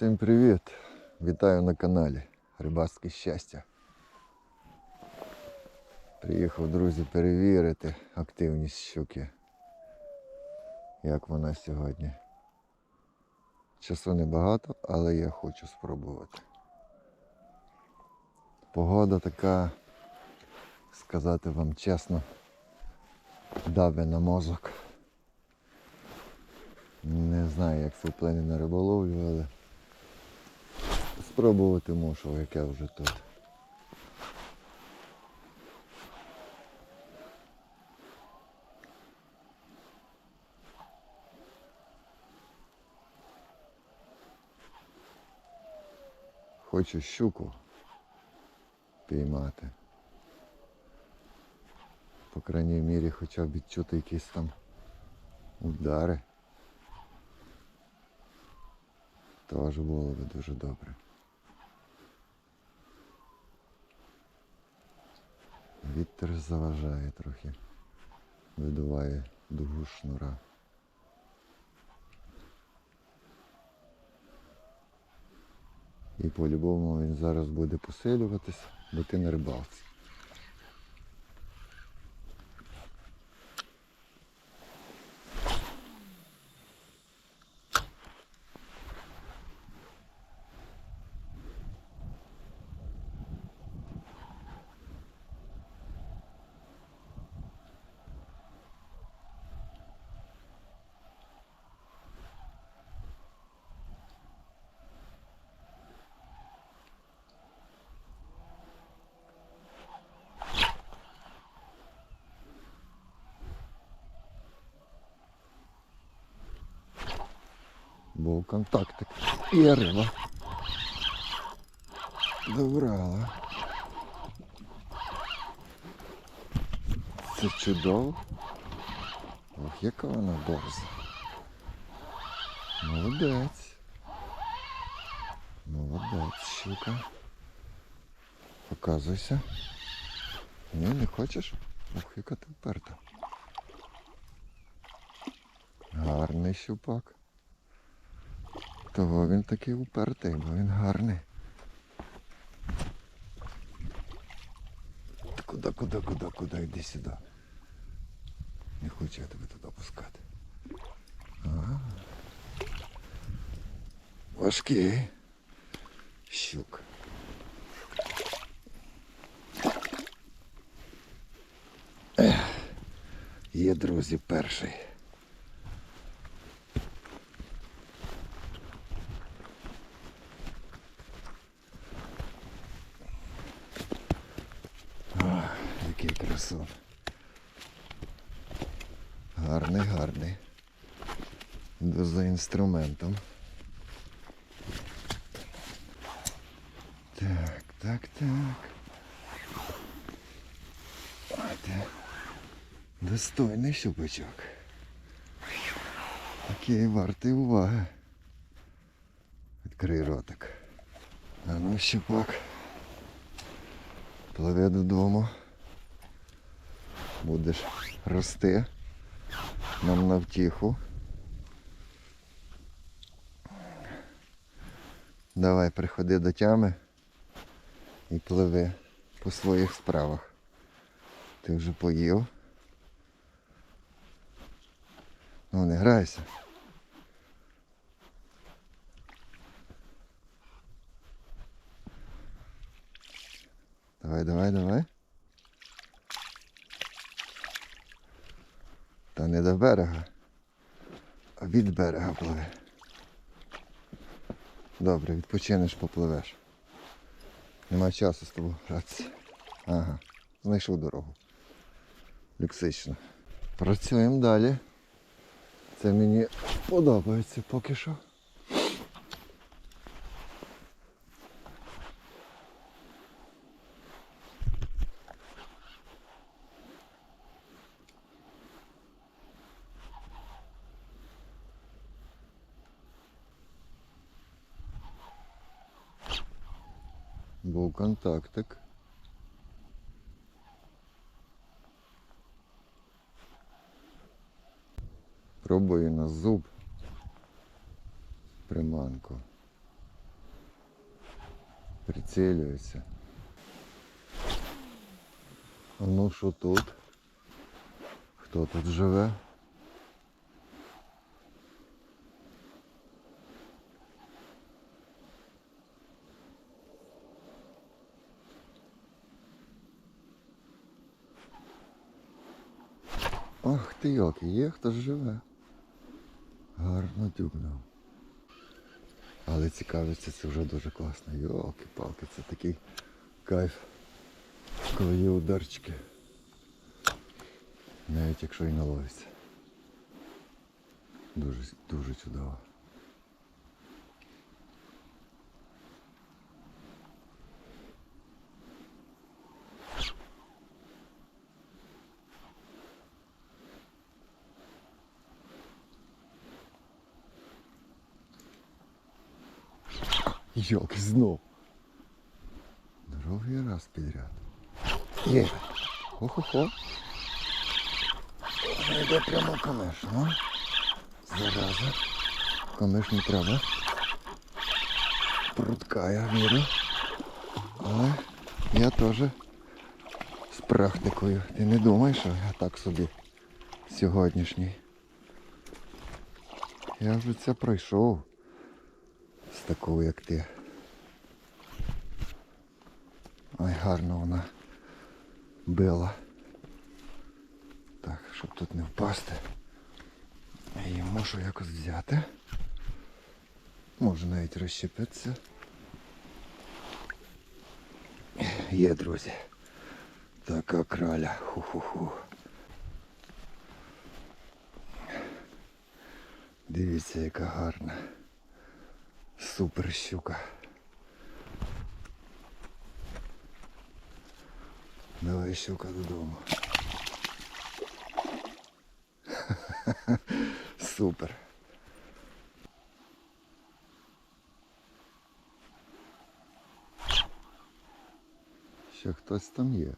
Всім привіт! Вітаю на каналі Рибацьке щастя. Приїхав, друзі, перевірити активність щуки. Як вона сьогодні. Часу небагато, але я хочу спробувати. Погода така, сказати вам чесно, дави на мозок. Не знаю, як це вплине на риболовлю, але спробувати мушу, як я вже тут. Хочу щуку піймати. По крайній мірі хоча б відчути якісь там удари. Теж було би дуже добре. Вітер заважає трохи, видуває дугу шнура. І по-любому він зараз буде посилюватись, бо ти на рибалці. Був контактик. І риба. Добрала. Це чудово. Ох, яка вона борза. Молодець. Молодець, щука. Показуйся. Ні, не хочеш? Ох, яка ти вперта. Гарний щупак. Того він такий упертий, бо він гарний. Куди, куди, куди, куди, йди сюди. Не хочу я тебе туди пускати. Ага. Важкий. Щук. Є, друзі, перший. Ах, який красун. Гарний, гарний. Йду за інструментом. Так, так, так. Ате. Достойний щупачок. Такий вартий уваги. Відкрий ротик. А ну щупак. Пливе додому. Будеш рости. Нам на втіху. Давай приходи до тями і пливи по своїх справах. Ти вже поїв. Ну не грайся. Давай, давай, давай. Та не до берега, а від берега пливе. Добре, відпочинеш, попливеш. Нема часу з тобою гратися. Ага, знайшов дорогу. Люксично. Працюємо далі. Це мені подобається поки що. Був контактик. Пробую на зуб приманку. Прицілюється. Ну що тут? Хто тут живе? Ах ти йоки, є хтось живе. Гарно дюбнув. Але цікавиться це вже дуже класно. Йолки-палки, це такий кайф, коли є ударчики. Навіть якщо і наловиться. Дуже, дуже чудово. Йолки, знов. Другий раз підряд. Є. Хо-хо-хо. Йде прямо камеш, ну. Зараза. Камеш не треба. Прутка, я вірю. Але я теж з практикою. Ти не думай, що я так собі сьогоднішній. Я вже це пройшов з такою, як ти. Ой, гарно вона била. Так, щоб тут не впасти. Я її можу якось взяти. Може навіть розщепитися. Є, друзі. Така краля. Ху-ху-ху. Дивіться, яка гарна. Супер щука. Давай щука додому. Супер. Ще хтось там є.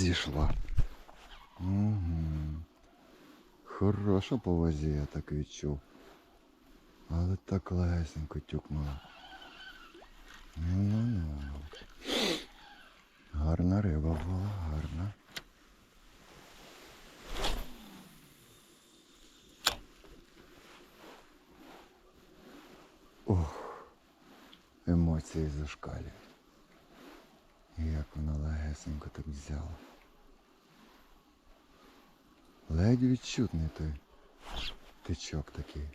Зійшла. Угу. Хороша по вазі, я так відчув. Але так легесенько тюкнула. Ну-ну-ну. Гарна риба була, гарна. Ох, емоції зашкалюють. Як вона легесенько так взяла. Ледь відчутний той тичок такий.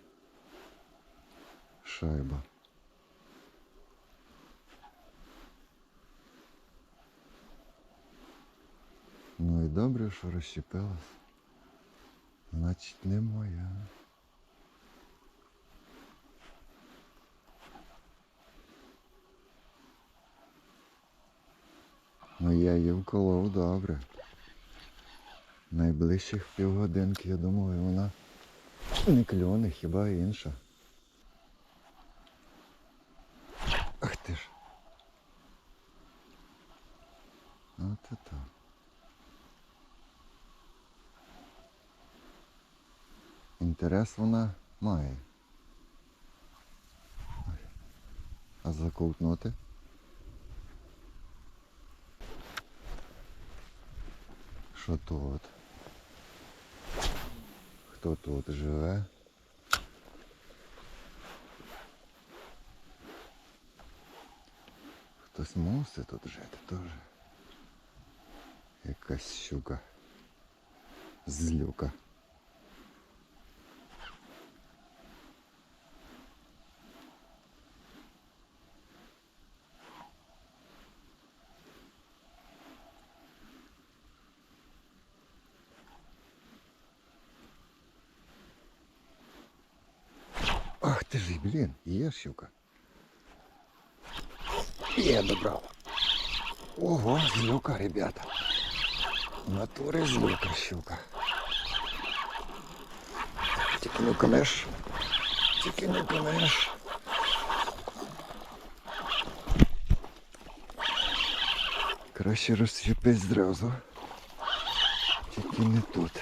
Шайба. Ну і добре, що розщепилась. Значить не моя. Ну я її вколов добре. Найближчих півгодинки, я думаю, вона не кльоне, хіба інша. Ах ти ж. От і так. Інтерес вона має. А заковтнути? Що тут? Хто тут живе? Хтось мусить тут жити теж. Якась щука. Злюка. ти ж, блін, є щука. Є, добрав. Ого, злюка, ребята. В натурі злюка щука. Тільки не конеш. Тільки не конеш. Краще розчепись зразу. Тільки не тут.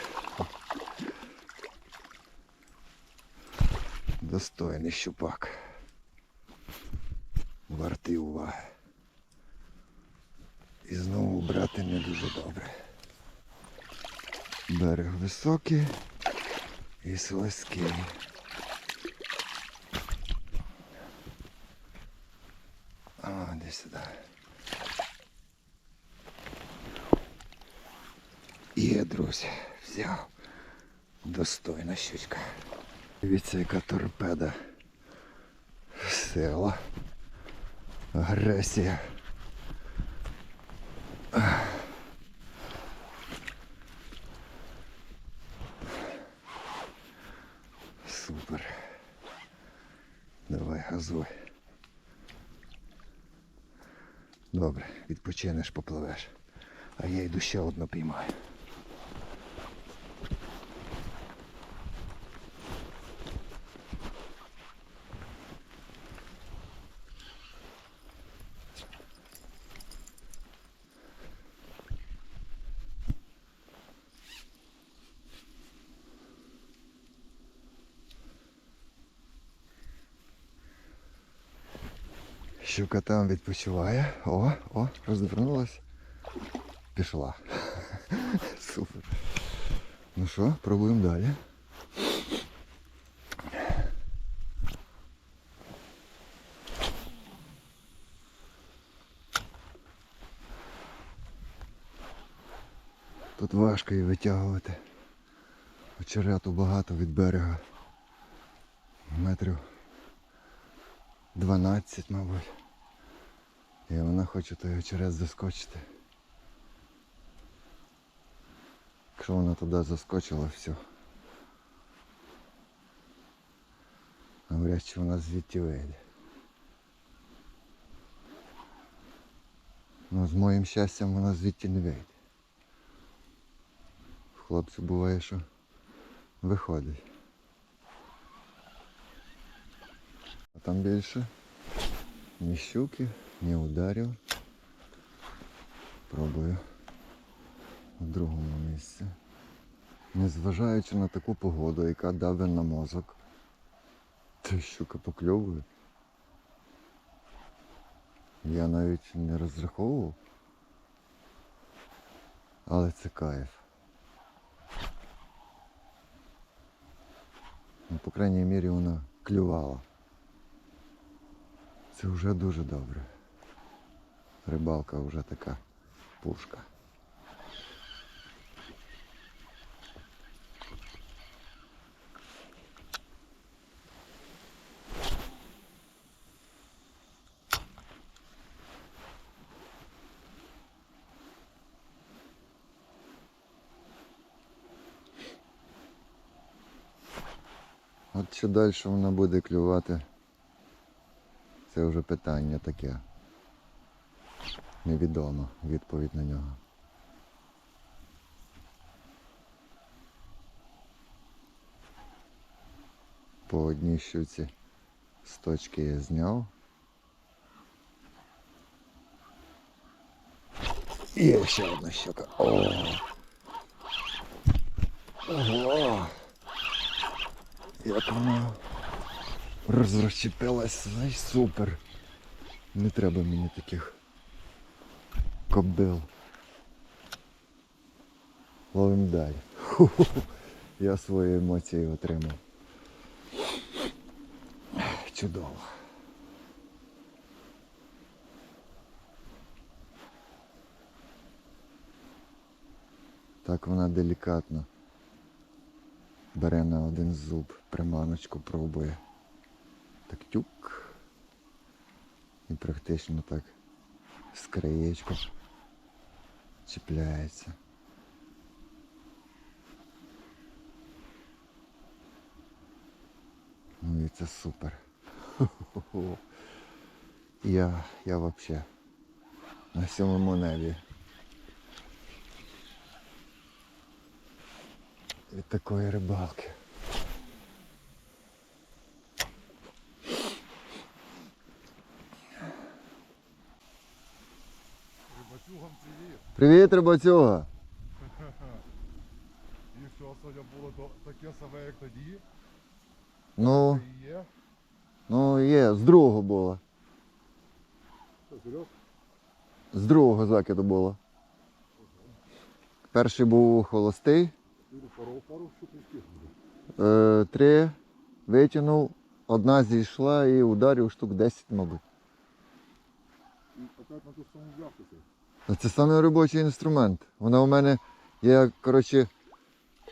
Достойний щупак. Вартий уваги. І знову брати не дуже добре. Берег високий і слизький. А, десь сюди. Є, друзі, взяв. Достойна щучка. Дивіться, яка торпеда. Сила. Агресія. Супер. Давай, газуй. Добре, відпочинеш, попливеш. А я йду ще одну піймаю. Щука там відпочиває. О, о, розвернулась. Пішла. Супер. Ну що, пробуємо далі. Тут важко її витягувати. Очерету багато від берега. Метрів 12, мабуть. І вона хоче той очерет заскочити. Якщо вона туди заскочила, все. Говорять, що вона звідти вийде. Ну, з моїм щастям вона звідти не вийде. В хлопців буває, що виходить. А там більше ні щуки, ні ударів. Пробую в другому місці. Незважаючи на таку погоду, яка давить на мозок, та щука покльовує. Я навіть не розраховував. Але це кайф. Ну, по крайній мірі вона клювала. Це вже дуже добре. Рибалка вже така пушка. От що далі вона буде клювати, це вже питання таке. Невідомо відповідь на нього. По одній щуці з точки я зняв. Є ще одна щука. О! Ого! Як вона розрозчепилась, знаєш, супер. Не треба мені таких кобил. Ловим далі. Я свої емоції отримав. Чудово. Так вона делікатно бере на один зуб, приманочку пробує. Так тюк. І практично так з краєчку чіпляється. Ну, і це супер. Хо-хо-хо. Я, я вообще на сьомому небі. Від такої рибалки. Привіт. Рибацюга! І що сьогодні було таке саме, як тоді? Ну, І є. ну є, з другого було. Що? З другого закиду було. Перший був холостий, пару, пару е, три витягнув, одна зійшла і ударив штук 10, мабуть. І опять на ту саму взявтися. А Це саме робочий інструмент. Вона у мене, я коротше,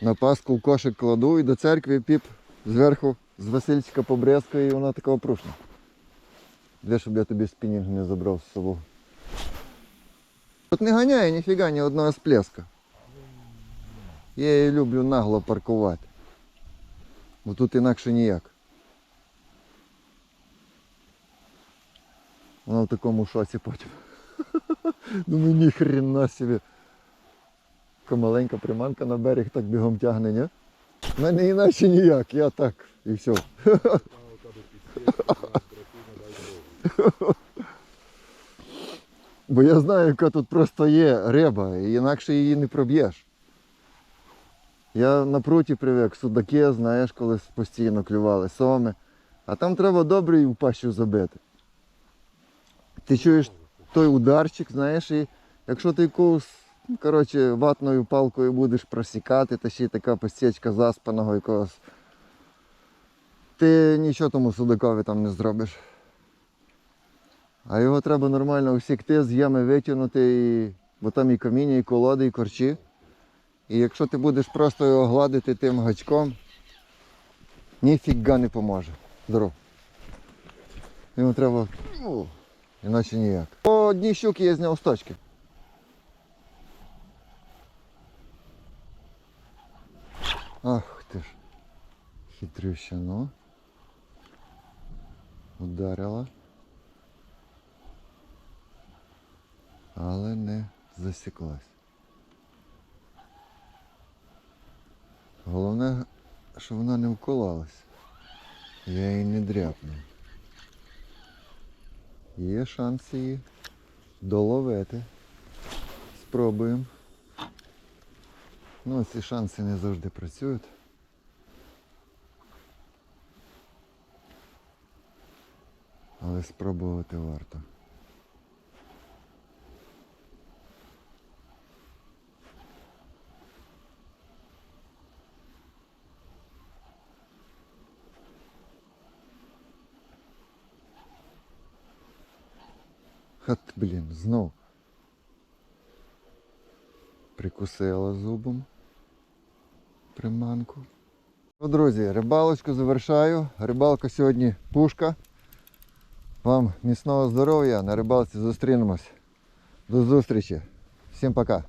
на паску в кошик кладу і до церкви піп зверху з Васильчика побрезкає і вона така опрушна. Де щоб я тобі спінінг не забрав з собою. Тут не ганяє ніфіга ні одного сплеска. Я її люблю нагло паркувати. Бо тут інакше ніяк. Вона в такому шоці потім. Думаю, ні хрена собі. Така маленька приманка на берег так бігом тягне, ні? У мене іначе ніяк, я так і все. Бо я знаю, яка тут просто є риба, інакше її не проб'єш. Я на пруті привик, судаки, знаєш, коли постійно клювали, соми. А там треба добре і в пащу забити. Ти чуєш той ударчик, знаєш, і якщо ти якусь, ну, коротше, ватною палкою будеш просікати, та ще й така посічка заспаного якогось, ти нічого тому судакові там не зробиш. А його треба нормально усікти, з ями витягнути, і... бо там і каміння, і колоди, і корчі. І якщо ти будеш просто його гладити тим гачком, ніфіга не поможе. Здоров. Йому треба. Іначе ніяк. По одній щуки я зняв з точки. Ах ти ж. Хитрюща, ну. Ударила. але не засіклась. Головне, що вона не вкололась. Я її не дряпнув. Є шанс її доловити. Спробуємо. Ну, ці шанси не завжди працюють. Але спробувати варто. Блін, знов. Прикусила зубом приманку. Ну, друзі, рибалочку завершаю. Рибалка сьогодні пушка. Вам міцного здоров'я, на рибалці зустрінемось. До зустрічі. Всім пока.